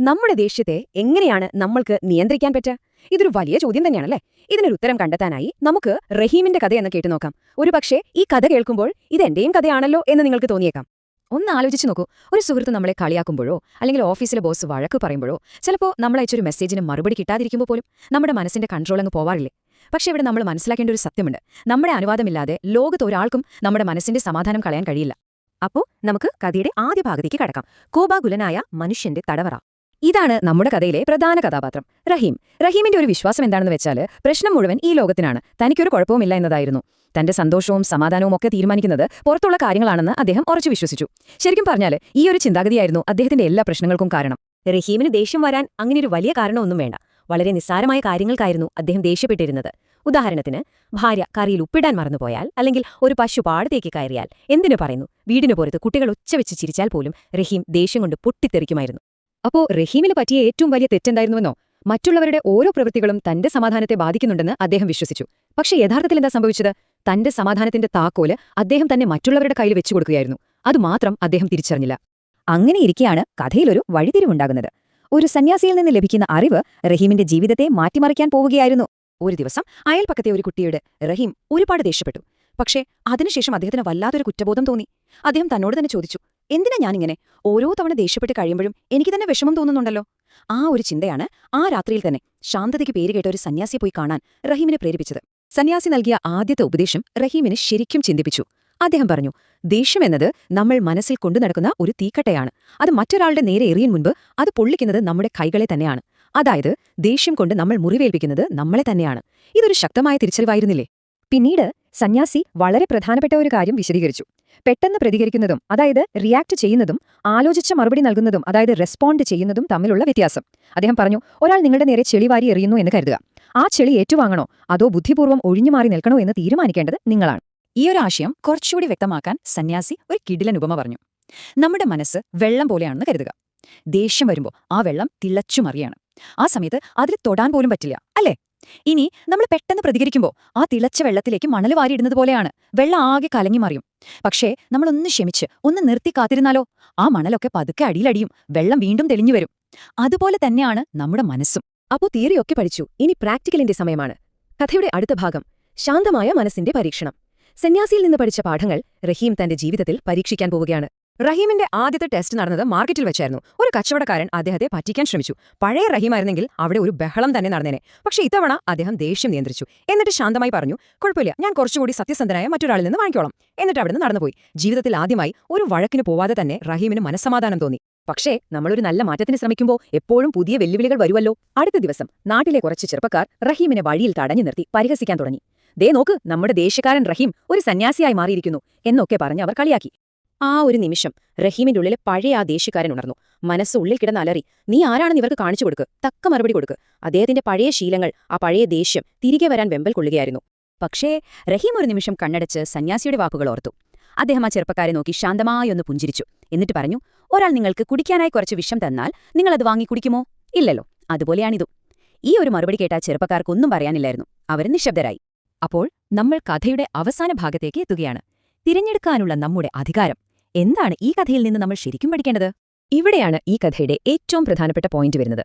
നമ്മുടെ ദേഷ്യത്തെ എങ്ങനെയാണ് നമ്മൾക്ക് നിയന്ത്രിക്കാൻ പറ്റുക? ഇതൊരു വലിയ ചോദ്യം തന്നെയാണല്ലേ? ഇതിനൊരു ഉത്തരം കണ്ടെത്താനായി നമുക്ക് റഹീമിന്റെ കഥയെന്ന് കേട്ടു നോക്കാം. ഒരു പക്ഷേ ഈ കഥ കേൾക്കുമ്പോൾ ഇത് എന്റെയും കഥയാണല്ലോ എന്ന് നിങ്ങൾക്ക് തോന്നിയേക്കാം. ഒന്ന് ആലോചിച്ച് നോക്കൂ. ഒരു സുഹൃത്ത് നമ്മളെ കളിയാക്കുമ്പോഴോ അല്ലെങ്കിൽ ഓഫീസിലെ ബോസ് വഴക്ക് പറയുമ്പോഴോ ചിലപ്പോൾ നമ്മൾ അയച്ചൊരു മെസ്സേജിന് മറുപടി കിട്ടാതിരിക്കുമ്പോൾ പോലും നമ്മുടെ മനസ്സിന്റെ കൺട്രോൾ അങ്ങ് പോവാറില്ലേ? പക്ഷേ ഇവിടെ നമ്മൾ മനസ്സിലാക്കേണ്ട ഒരു സത്യമുണ്ട്. നമ്മുടെ അനുവാദമില്ലാതെ ലോകത്ത് ഒരാൾക്കും നമ്മുടെ മനസ്സിന്റെ സമാധാനം കളയാൻ കഴിയില്ല. അപ്പോൾ നമുക്ക് കഥയുടെ ആദ്യ ഭാഗത്തേക്ക് കടക്കാം. കോപാകുലനായ മനുഷ്യന്റെ തടവറ. ഇതാണ് നമ്മുടെ കഥയിലെ പ്രധാന കഥാപാത്രം റഹീം. റഹീമിന്റെ ഒരു വിശ്വാസം എന്താണെന്ന് വെച്ചാൽ പ്രശ്നം മുഴുവൻ ഈ ലോകത്തിനാണ്. തനിക്കൊരു കുഴപ്പവുമില്ല എന്നതായിരുന്നു. തന്റെ സന്തോഷവും സമാധാനവും ഒക്കെ തീരുമാനിക്കുന്നത് പുറത്തുള്ള കാര്യങ്ങളാണെന്ന് അദ്ദേഹം ഉറച്ചു വിശ്വസിച്ചു. ശരിക്കും പറഞ്ഞാൽ ഈ ഒരു ചിന്താഗതിയായിരുന്നു അദ്ദേഹത്തിന്റെ എല്ലാ പ്രശ്നങ്ങൾക്കും കാരണം. റഹീമിന് ദേഷ്യം വരാൻ അങ്ങനെ ഒരു വലിയ കാരണമൊന്നും വേണ്ട. വളരെ നിസ്സാരമായ കാര്യങ്ങൾക്കായിരുന്നു അദ്ദേഹം ദേഷ്യപ്പെട്ടിരുന്നത്. ഉദാഹരണത്തിന് ഭാര്യ കറിയിൽ ഉപ്പിടാൻ മറന്നുപോയാൽ അല്ലെങ്കിൽ ഒരു പശു പാടത്തേക്ക് കയറിയാൽ എന്തിനു പറയുന്നു? വീടിനു പുറത്ത് കുട്ടികൾ ഉച്ചവെച്ച് ചിരിച്ചാൽ പോലും റഹീം ദേഷ്യം കൊണ്ട് പൊട്ടിത്തെറിക്കുമായിരുന്നു. അപ്പോ റഹീമിന് പറ്റിയ ഏറ്റവും വലിയ തെറ്റെന്തായിരുന്നുവെന്നോ? മറ്റുള്ളവരുടെ ഓരോ പ്രവൃത്തികളും തന്റെ സമാധാനത്തെ ബാധിക്കുന്നുണ്ടെന്ന് അദ്ദേഹം വിശ്വസിച്ചു. പക്ഷെ യഥാർത്ഥത്തിൽ എന്താ സംഭവിച്ചത്? തന്റെ സമാധാനത്തിന്റെ താക്കോൽ അദ്ദേഹം തന്നെ മറ്റുള്ളവരുടെ കയ്യിൽ വെച്ചു കൊടുക്കുകയായിരുന്നു. അതുമാത്രം അദ്ദേഹം തിരിച്ചറിഞ്ഞില്ല. അങ്ങനെയിരിക്കെയാണ് കഥയിലൊരു വഴിതിരിവുണ്ടാകുന്നത്. ഒരു സന്യാസിയിൽ നിന്ന് ലഭിക്കുന്ന അറിവ് റഹീമിന്റെ ജീവിതത്തെ മാറ്റിമറിക്കാൻ പോവുകയായിരുന്നു. ഒരു ദിവസം അയൽപ്പക്കത്തെ ഒരു കുട്ടിയുടെ റഹീം ഒരുപാട് ദേഷ്യപ്പെട്ടു. പക്ഷേ അതിനുശേഷം അദ്ദേഹത്തിന് വല്ലാത്തൊരു കുറ്റബോധം തോന്നി. അദ്ദേഹം തന്നോട് തന്നെ ചോദിച്ചു എന്തിനാ ഞാനിങ്ങനെ ഓരോ തവണ ദേഷ്യപ്പെട്ട് കഴിയുമ്പോഴും എനിക്ക് തന്നെ വിഷമം തോന്നുന്നുണ്ടല്ലോ? ആ ഒരു ചിന്തയാണ് ആ രാത്രിയിൽ തന്നെ ശാന്തതയ്ക്ക് പേരുകേട്ട ഒരു സന്യാസിയെ പോയി കാണാൻ റഹീമിനെ പ്രേരിപ്പിച്ചത്. സന്യാസി നൽകിയ ആദ്യത്തെ ഉപദേശം റഹീമിനെ ശരിക്കും ചിന്തിപ്പിച്ചു. അദ്ദേഹം പറഞ്ഞു ദേഷ്യം ദേഷ്യമെന്നത് നമ്മൾ മനസ്സിൽ കൊണ്ടുനടക്കുന്ന ഒരു തീക്കട്ടയാണ്. അത് മറ്റൊരാളുടെ നേരെ എറിയും മുൻപ് അത് പൊള്ളിക്കുന്നത് നമ്മുടെ കൈകളെ തന്നെയാണ്. അതായത് ദേഷ്യം കൊണ്ട് നമ്മൾ മുറിവേൽപ്പിക്കുന്നത് നമ്മളെ തന്നെയാണ്. ഇതൊരു ശക്തമായ തിരിച്ചറിവായിരുന്നില്ലേ? പിന്നീട് സന്യാസി വളരെ പ്രധാനപ്പെട്ട ഒരു കാര്യം വിശദീകരിച്ചു. പെട്ടെന്ന് പ്രതികരിക്കുന്നതും അതായത് റിയാക്ട് ചെയ്യുന്നതും ആലോചിച്ച മറുപടി നൽകുന്നതും അതായത് റെസ്പോണ്ട് ചെയ്യുന്നതും തമ്മിലുള്ള വ്യത്യാസം. അദ്ദേഹം പറഞ്ഞു ഒരാൾ നിങ്ങളുടെ നേരെ ചെളി വാരി എറിയുന്നു എന്ന് കരുതുക. ആ ചെളി ഏറ്റുവാങ്ങണോ? അതോ ബുദ്ധിപൂർവം ഒഴിഞ്ഞുമാറി നിൽക്കണോ എന്ന് തീരുമാനിക്കേണ്ടത് നിങ്ങളാണ്. ഈ ഒരു ആശയം കുറച്ചുകൂടി വ്യക്തമാക്കാൻ സന്യാസി ഒരു കിടിലൻ ഉപമ പറഞ്ഞു. നമ്മുടെ മനസ്സ് വെള്ളം പോലെയാണെന്ന് കരുതുക. ദേഷ്യം വരുമ്പോൾ ആ വെള്ളം തിളച്ചുമറിയാണ് ആ സമയത്ത് അതിൽ തൊടാൻ പോലും പറ്റില്ല അല്ലേ? ഇനി നമ്മൾ പെട്ടെന്ന് പ്രതികരിക്കുമ്പോൾ ആ തിളച്ച വെള്ളത്തിലേക്ക് മണൽ വാരിയിടുന്നത് പോലെയാണ്. വെള്ളം ആകെ കലങ്ങി മറിയും. പക്ഷേ നമ്മളൊന്ന് ക്ഷമിച്ച് ഒന്ന് നിർത്തി കാത്തിരുന്നാലോ? ആ മണലൊക്കെ പതുക്കെ അടിയിലടിയും വെള്ളം വീണ്ടും തെളിഞ്ഞു വരും. അതുപോലെ തന്നെയാണ് നമ്മുടെ മനസ്സും. അപ്പോ തിയറിയൊക്കെ പഠിച്ചു. ഇനി പ്രാക്ടിക്കലിന്റെ സമയമാണ്. കഥയുടെ അടുത്ത ഭാഗം. ശാന്തമായ മനസ്സിന്റെ പരീക്ഷണം. സന്യാസിയിൽ നിന്ന് പഠിച്ച പാഠങ്ങൾ റഹീം തന്റെ ജീവിതത്തിൽ പരീക്ഷിക്കാൻ പോവുകയാണ്. റഹീമിന്റെ ആദ്യത്തെ ടെസ്റ്റ് നടന്നത് മാർക്കറ്റിൽ വെച്ചായിരുന്നു. ഒരു കച്ചവടക്കാരൻ അദ്ദേഹത്തെ പറ്റിക്കാൻ ശ്രമിച്ചു. പഴയ റഹീമായിരുന്നെങ്കിൽ അവിടെ ഒരു ബഹളം തന്നെ നടന്നേനെ. പക്ഷേ ഇത്തവണ അദ്ദേഹം ദേഷ്യം നിയന്ത്രിച്ചു. എന്നിട്ട് ശാന്തമായി പറഞ്ഞു കുഴപ്പമില്ല ഞാൻ കുറച്ചുകൂടി സത്യസന്ധനായ മറ്റൊരാളിൽ നിന്ന് വാങ്ങിക്കോളാം. എന്നിട്ട് അവിടുന്ന് നടന്നുപോയി. ജീവിതത്തിൽ ആദ്യമായി ഒരു വഴക്കിന് പോവാതെ തന്നെ റഹീമിന് മനസ്സമാധാനം തോന്നി. പക്ഷേ നമ്മളൊരു നല്ല മാറ്റത്തിന് ശ്രമിക്കുമ്പോൾ എപ്പോഴും പുതിയ വെല്ലുവിളികൾ വരുമല്ലോ അടുത്ത ദിവസം നാട്ടിലെ കുറച്ച് ചെറുപ്പക്കാർ റഹീമിനെ വഴിയിൽ തടഞ്ഞു നിർത്തി പരിഹസിക്കാൻ തുടങ്ങി. ദേ നോക്ക് നമ്മുടെ ദേശക്കാരൻ റഹീം ഒരു സന്യാസിയായി മാറിയിരിക്കുന്നു എന്നൊക്കെ പറഞ്ഞ് അവർ കളിയാക്കി. ആ ഒരു നിമിഷം റഹീമിന്റെ ഉള്ളിലെ പഴയ ആ ദേഷ്യക്കാരൻ ഉണർന്നു. മനസ്സ് ഉള്ളിൽ കിടന്ന് അലറി നീ ആരാണെന്ന് ഇവർക്ക് കാണിച്ചു കൊടുക്ക്. തക്ക മറുപടി കൊടുക്ക്. അദ്ദേഹത്തിന്റെ പഴയ ശീലങ്ങൾ ആ പഴയ ദേഷ്യം തിരികെ വരാൻ വെമ്പൽ കൊള്ളുകയായിരുന്നു. പക്ഷേ റഹീം ഒരു നിമിഷം കണ്ണടച്ച് സന്യാസിയുടെ വാക്കുകൾ ഓർത്തു. അദ്ദേഹം ആ ചെറുപ്പക്കാരെ നോക്കി ശാന്തമായി ഒന്ന് പുഞ്ചിരിച്ചു. എന്നിട്ട് പറഞ്ഞു ഒരാൾ നിങ്ങൾക്ക് കുടിക്കാനായി കുറച്ച് വിഷം തന്നാൽ നിങ്ങൾ അത് വാങ്ങി കുടിക്കുമോ? ഇല്ലല്ലോ അതുപോലെയാണിതും. ഈ ഒരു മറുപടി കേട്ട ചെറുപ്പക്കാർക്കൊന്നും പറയാനില്ലായിരുന്നു. അവർ നിശബ്ദരായി. അപ്പോൾ നമ്മൾ കഥയുടെ അവസാന ഭാഗത്തേക്ക് എത്തുകയാണ്. തിരഞ്ഞെടുക്കാനുള്ള നമ്മുടെ അധികാരം. എന്താണ് ഈ കഥയിൽ നിന്ന് നമ്മൾ ശരിക്കും പഠിക്കേണ്ടത്? ഇവിടെയാണ് ഈ കഥയുടെ ഏറ്റവും പ്രധാനപ്പെട്ട പോയിന്റ് വരുന്നത്.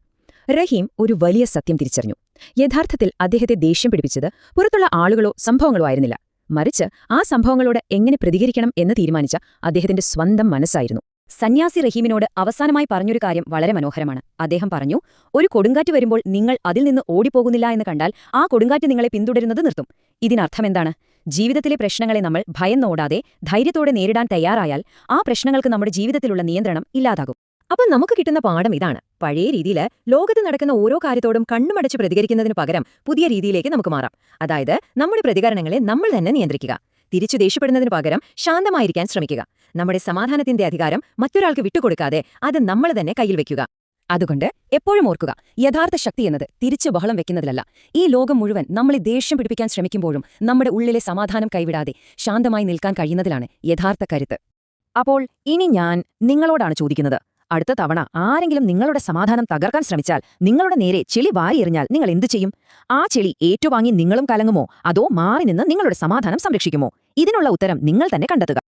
റഹീം ഒരു വലിയ സത്യം തിരിച്ചറിഞ്ഞു. യഥാർത്ഥത്തിൽ അദ്ദേഹത്തെ ദേഷ്യം പിടിപ്പിച്ചത് പുറത്തുള്ള ആളുകളോ സംഭവങ്ങളോ ആയിരുന്നില്ല. മറിച്ച് ആ സംഭവങ്ങളോട് എങ്ങനെ പ്രതികരിക്കണം എന്ന് തീരുമാനിച്ച അദ്ദേഹത്തിന്റെ സ്വന്തം മനസ്സായിരുന്നു. സന്യാസി റഹീമിനോട് അവസാനമായി പറഞ്ഞൊരു കാര്യം വളരെ മനോഹരമാണ്. അദ്ദേഹം പറഞ്ഞു ഒരു കൊടുങ്കാറ്റ് വരുമ്പോൾ നിങ്ങൾ അതിൽ നിന്ന് ഓടിപ്പോകുന്നില്ല എന്ന് കണ്ടാൽ ആ കൊടുങ്കാറ്റ് നിങ്ങളെ പിന്തുടരുന്നത് നിർത്തും. ഇതിനർത്ഥമെന്താണ് ജീവിതത്തിലെ പ്രശ്നങ്ങളെ നമ്മൾ ഭയന്നോടാതെ ധൈര്യത്തോടെ നേരിടാൻ തയ്യാറായാൽ ആ പ്രശ്നങ്ങൾക്ക് നമ്മുടെ ജീവിതത്തിലുള്ള നിയന്ത്രണം ഇല്ലാതാകും. അപ്പം നമുക്ക് കിട്ടുന്ന പാഠം ഇതാണ്. പഴയ രീതിയിൽ ലോകത്ത് നടക്കുന്ന ഓരോ കാര്യത്തോടും കണ്ണുമടച്ച് പ്രതികരിക്കുന്നതിന് പകരം പുതിയ രീതിയിലേക്ക് നമുക്ക് മാറാം. അതായത് നമ്മുടെ പ്രതികരണങ്ങളെ നമ്മൾ തന്നെ നിയന്ത്രിക്കുക. തിരിച്ചു ദേഷ്യപ്പെടുന്നതിന് പകരം ശാന്തമായിരിക്കാൻ ശ്രമിക്കുക. നമ്മുടെ സമാധാനത്തിന്റെ അധികാരം മറ്റൊരാൾക്ക് വിട്ടുകൊടുക്കാതെ അത് നമ്മൾ തന്നെ കയ്യിൽ വെക്കുക അതുകൊണ്ട് എപ്പോഴും ഓർക്കുക യഥാർത്ഥ ശക്തി എന്നത് തിരിച്ചു ബഹളം വെക്കുന്നതിലല്ല. ഈ ലോകം മുഴുവൻ നമ്മളെ ദേഷ്യം പിടിപ്പിക്കാൻ ശ്രമിക്കുമ്പോഴും നമ്മുടെ ഉള്ളിലെ സമാധാനം കൈവിടാതെ ശാന്തമായി നിൽക്കാൻ കഴിയുന്നതിലാണ് യഥാർത്ഥ കരുത്ത്. അപ്പോൾ ഇനി ഞാൻ നിങ്ങളോടാണ് ചോദിക്കുന്നത്. അടുത്ത തവണ ആരെങ്കിലും നിങ്ങളുടെ സമാധാനം തകർക്കാൻ ശ്രമിച്ചാൽ നിങ്ങളുടെ നേരെ ചെളി വാരിയെറിഞ്ഞാൽ നിങ്ങൾ എന്തു ചെയ്യും? ആ ചെളി ഏറ്റുവാങ്ങി നിങ്ങളും കലങ്ങുമോ? അതോ മാറി നിന്ന് നിങ്ങളുടെ സമാധാനം സംരക്ഷിക്കുമോ? ഇതിനുള്ള ഉത്തരം നിങ്ങൾ തന്നെ കണ്ടെത്തുക.